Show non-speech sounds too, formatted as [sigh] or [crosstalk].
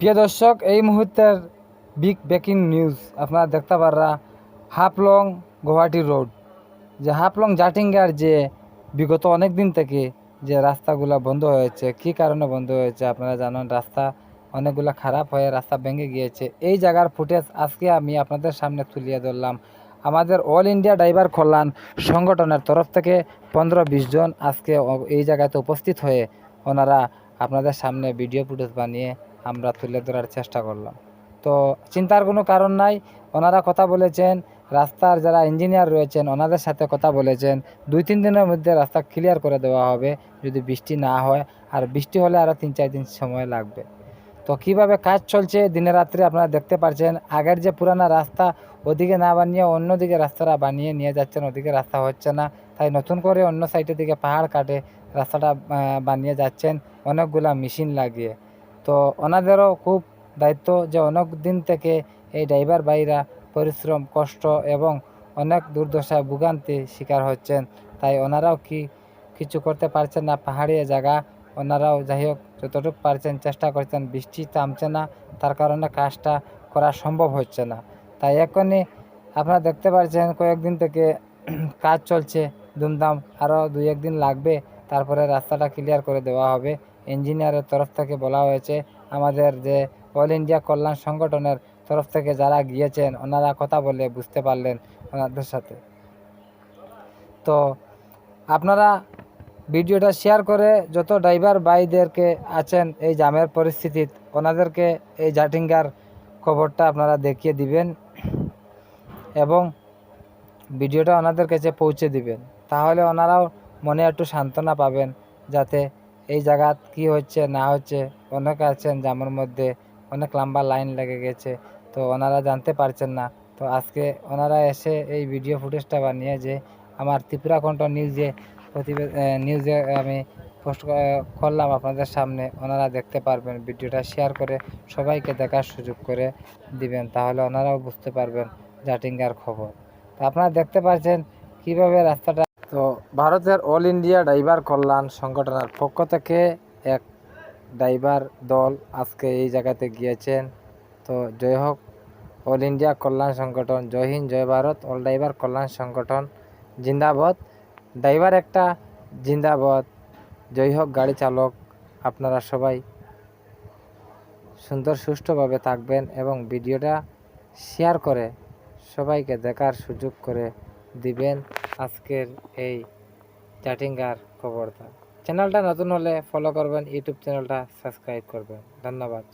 প্রিয় এই মুহূর্তের বিগ ব্রেকিং নিউজ আপনারা দেখতে পাররা হাফলং গুয়াহাটি রোড যে হাফলং জাটিঙ্গার যে বিগত অনেক দিন থেকে যে রাস্তাগুলো বন্ধ হয়েছে, কি কারণে বন্ধ হয়েছে আপনারা জানেন, রাস্তা অনেকগুলো খারাপ হয়ে রাস্তা ভেঙে গিয়েছে। এই জায়গার ফুটেজ আজকে আমি আপনাদের সামনে তুলিয়ে ধরলাম। আমাদের অল ইন্ডিয়া ড্রাইভার কল্যাণ সংগঠনের তরফ থেকে পনেরো বিশ জন আজকে এই জায়গাতে উপস্থিত হয়ে ওনারা আপনাদের সামনে ভিডিও ফুটেজ বানিয়ে আমরা তুলে ধরার চেষ্টা করলাম। তো চিন্তার কোনো কারণ নাই। ওনারা কথা বলেছেন, রাস্তার যারা ইঞ্জিনিয়ার রয়েছেন, ওনাদের সাথে কথা বলেছেন। দুই, তিন দিনের মধ্যে রাস্তা ক্লিয়ার করে দেওয়া হবে, যদি বৃষ্টি না হয়। আর বৃষ্টি হলে আরও তিন, চার দিন সময় লাগবে। তো কীভাবে কাজ চলছে? দিনে রাত্রে আপনারা দেখতে পাচ্ছেন আগের যে পুরানা রাস্তা, ওদিকে না বানিয়ে অন্যদিকে রাস্তাটা বানিয়ে নিয়ে যাচ্ছেন, ওদিকে রাস্তা হচ্ছে না। তাই নতুন করে অন্য সাইডের দিকে পাহাড় কাটে, রাস্তাটা বানিয়ে যাচ্ছেন। অনেকগুলা মেশিন লাগিয়ে। তো ওনাদেরও খুব দায়িত্ব যে অনেক দিন থেকে এই ড্রাইভার ভাইরা পরিশ্রম, কষ্ট এবং অনেক দুর্দশায় ভোগান্তি শিকার হচ্ছেন। তাই ওনারাও কি কিছু করতে পারছেন না? পাহাড়ি জায়গা। ওনারাও যাই হোক, যতটুকু পারছেন চেষ্টা করছেন, বৃষ্টি থামছে না, তার কারণে কাজটা করা সম্ভব হচ্ছে না। তাই এখনই আপনারা দেখতে পাচ্ছেন কয়েকদিন থেকে [clears throat] কাজ চলছে, ধুমধাম আরও দুই একদিন লাগবে, তারপরে রাস্তাটা ক্লিয়ার করে দেওয়া হবে। ইঞ্জিনিয়ারের তরফ থেকে বলা হয়েছে, আমাদের যে অল ইন্ডিয়া কল্যাণ সংগঠনের তরফ থেকে যারা গিয়েছেন, ওনারা কথা বলে বুঝতে পারলেন ওনাদের সাথে। তো আপনারা ভিডিওটা শেয়ার করে যত ড্রাইভার ভাইদেরকে আছেন এই জামের পরিস্থিতি, ওনাদেরকে এই জাটিঙ্গার খবরটা আপনারা দেখিয়ে দিবেন এবং ভিডিওটা ওনাদের কাছে পৌঁছে দিবেন। তাহলে ওনারাও মনে একটু সান্ত্বনা পাবেন যাতে এই জায়গাত কি হচ্ছে, না হচ্ছে, অনেকে আছেন জামের মধ্যে, অনেক লম্বা লাইন লেগে গেছে, তো ওনারা জানতে পারছেন না। তো আজকে ওনারা এসে এই ভিডিও ফুটেজটা বানিয়ে যে আমার ত্রিপুরা কণ্ঠ নিউজে নিউজে আমি পোস্ট করলাম আপনাদের সামনে, ওনারা দেখতে পারবেন। ভিডিওটা শেয়ার করে সবাইকে দেখার সুযোগ করে দিবেন, তাহলে ওনারাও বুঝতে পারবেন জাটিঙ্গার খবর। তো আপনারা দেখতে পাচ্ছেন কীভাবে রাস্তাটা তো ভারতের অল ইন্ডিয়া ড্রাইভার কল্যাণ সংগঠনের পক্ষ থেকে এক ড্রাইভার দল আজকে এই জায়গাতে গিয়েছেন। তো জয় হোক, অল ইন্ডিয়া কল্যাণ সংগঠন, জয় হিন্দ, জয় ভারত, অল ড্রাইভার কল্যাণ সংগঠন, জিন্দাবাদ। ড্রাইভার একটা, জিন্দাবাদ। জয় হোক, গাড়ি চালক, আপনারা সবাই সুন্দর, সুষ্ঠুভাবে থাকবেন এবং ভিডিওটা শেয়ার করে সবাইকে দেখার সুযোগ করে দিবেন। আজকের এই চাটিঙ্গার খবরটা। চ্যানেলটা নতুন হলে ফলো করবেন ইউটিউব চ্যানেলটা সাবস্ক্রাইব করবেন। ধন্যবাদ।